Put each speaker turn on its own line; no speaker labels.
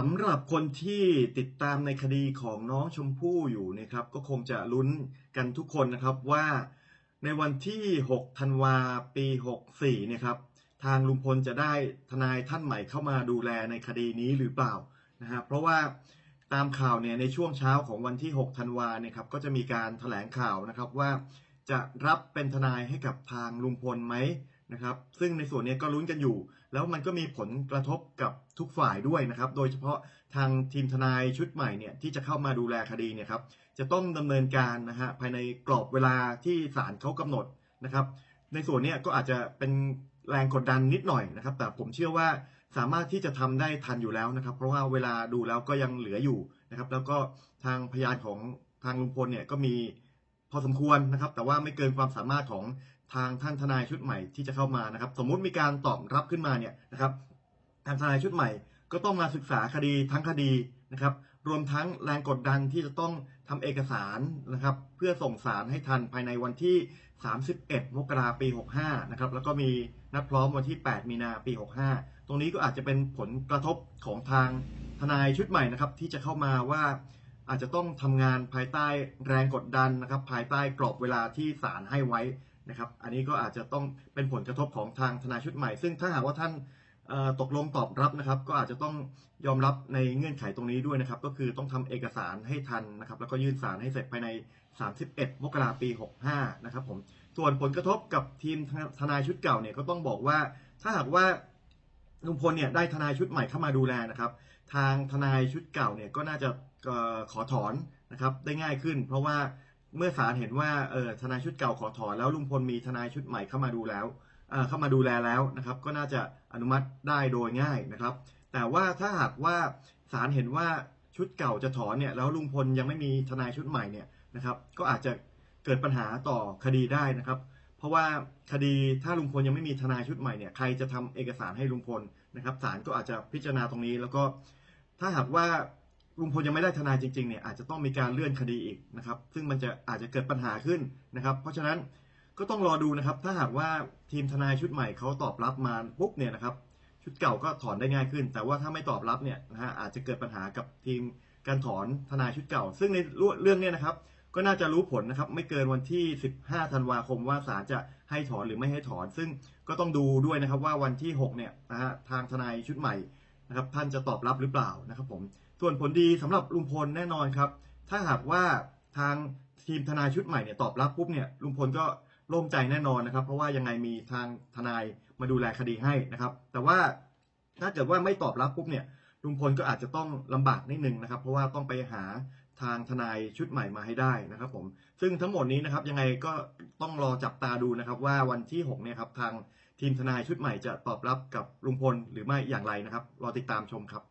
สำหรับคนที่ติดตามในคดีของน้องชมพู่อยู่นะครับ ก็คงจะลุ้นกันทุกคนนะครับว่าในวันที่ 6 ธันวาปี 64เนี่ยครับทางลุงพลจะได้ทนายท่านใหม่เข้ามาดูแลในคดีนี้หรือเปล่านะฮะเพราะว่าตามข่าวเนี่ยในช่วงเช้าของวันที่ 6 ธันวาเนี่ยครับก็จะมีการแถลงข่าวนะครับว่าจะรับเป็นทนายให้กับทางลุงพลไหม นะครับ ซึ่งในส่วนนี้ก็ลุ้นกันอยู่ แล้วมันก็มีผลกระทบกับทุกฝ่ายด้วยนะครับ โดยเฉพาะทางทีมทนายชุดใหม่เนี่ยที่จะเข้ามาดูแลคดีเนี่ยครับ จะต้องดำเนินการนะฮะภายในกรอบเวลาที่ศาลเขากำหนดนะครับ ในส่วนนี้ก็อาจจะเป็นแรงกดดันนิดหน่อยนะครับ แต่ผมเชื่อว่าสามารถที่จะทำได้ทันอยู่แล้วนะครับ เพราะว่าเวลาดูแล้วก็ยังเหลืออยู่นะครับ แล้วก็ทางพยานของทางลุงพลเนี่ยก็มีพอสมควรนะครับ แต่ว่าไม่เกินความสามารถของ ทางท่านทนายชุดใหม่ที่จะเข้ามานะครับ สมมุติมีการตอบรับขึ้นมาเนี่ยนะครับ ทางทนายชุดใหม่ ก็ต้องมาศึกษาคดีทั้งคดีนะครับ รวมทั้งแรงกดดันที่จะต้องทำเอกสารนะครับ เพื่อส่งสารให้ทันภายในวันที่ 31 มกราปี 65 นะครับ แล้วก็มีนัดพร้อมวันที่ 8 มีนาปี 65 ตรงนี้ก็อาจจะเป็นผลกระทบของทางทนายชุดใหม่นะครับ ที่จะเข้ามาว่าอาจจะต้องทำงานภายใต้แรงกดดันนะครับ ภายใต้กรอบเวลาที่ศาลให้ไว้ นะครับ อันนี้ก็อาจจะต้องเป็นผลกระทบของทางทนายชุดใหม่ ซึ่งถ้าหากว่าท่านตกลงตอบรับนะครับ ก็อาจจะต้องยอมรับในเงื่อนไขตรงนี้ด้วยนะครับ ก็คือต้องทำเอกสารให้ทันนะครับ แล้วก็ยื่นสารให้เสร็จภายใน 31 มกราปี 65 นะครับผม ส่วนผลกระทบกับทีมทนายชุดเก่าเนี่ยก็ต้องบอกว่า ถ้าหากว่าลุงพลเนี่ยได้ทนายชุดใหม่เข้ามาดูแลนะครับ ทางทนายชุดเก่าเนี่ยก็น่าจะขอถอนนะครับได้ง่ายขึ้น เพราะว่า เมื่อศาลเห็นว่าเออทนายชุดเก่าขอถอนแล้วลุงพลมีทนายชุดใหม่เข้ามาดูแล้วเข้ามาดูแลแล้วนะครับ ก็น่าจะอนุมัติได้โดยง่ายนะครับ แต่ว่าถ้าหากว่าศาลเห็นว่าชุดเก่าจะถอนเนี่ยแล้วลุงพลยังไม่มีทนายชุดใหม่เนี่ยนะครับก็อาจจะเกิดปัญหาต่อคดีได้นะครับ เพราะว่าคดีถ้าลุงพลยังไม่มีทนายชุดใหม่เนี่ยใครจะทำเอกสารให้ลุงพลนะครับศาลก็อาจจะพิจารณาตรงนี้ แล้วก็ถ้าหากว่า ลุงพลยังไม่ได้ทนายจริงๆเนี่ยอาจจะต้องมีการเลื่อนคดีอีกนะครับซึ่งมันจะอาจจะเกิดปัญหาขึ้นนะครับ เพราะฉะนั้นก็ต้องรอดูนะครับ ถ้าหากว่าทีมทนายชุดใหม่เขาตอบรับมาปุ๊บเนี่ยนะครับ ชุดเก่าก็ถอนได้ง่ายขึ้น แต่ว่าถ้าไม่ตอบรับเนี่ยนะฮะอาจจะเกิดปัญหากับทีมการถอนทนายชุดเก่า ซึ่งในเรื่องเนี้นะครับ ก็น่าจะรู้ผลนะครับ ไม่เกินวันที่ 15 ธันวาคมว่าศาลจะให้ถอนหรือไม่ให้ถอน ซึ่งก็ต้องดูด้วยนะครับว่าวันที่ 6 เนี่ยนะฮะทางทนายชุดใหม่ นะครับท่านจะตอบรับหรือเปล่านะครับผมส่วนผลดีสำหรับลุงพลแน่นอนครับ ถ้าหากว่าทางทีมทนายชุดใหม่เนี่ยตอบรับปุ๊บเนี่ยลุงพลก็โล่งใจแน่นอนนะครับ เพราะว่ายังไงมีทางทนายมาดูแลคดีให้นะครับ แต่ว่าถ้าเกิดว่าไม่ตอบรับปุ๊บเนี่ยลุงพลก็อาจจะต้องลำบากนิดนึงนะครับ เพราะว่าต้องไปหาทางทนายชุดใหม่มาให้ได้นะครับผมซึ่งทั้งหมดนี้นะครับยังไงก็ต้องรอจับตาดูนะครับว่าวันที่6เนี่ยครับทาง ทีมทนายชุดใหม่จะตอบรับกับลุงพลหรือไม่อย่างไรนะครับ รอติดตามชมครับ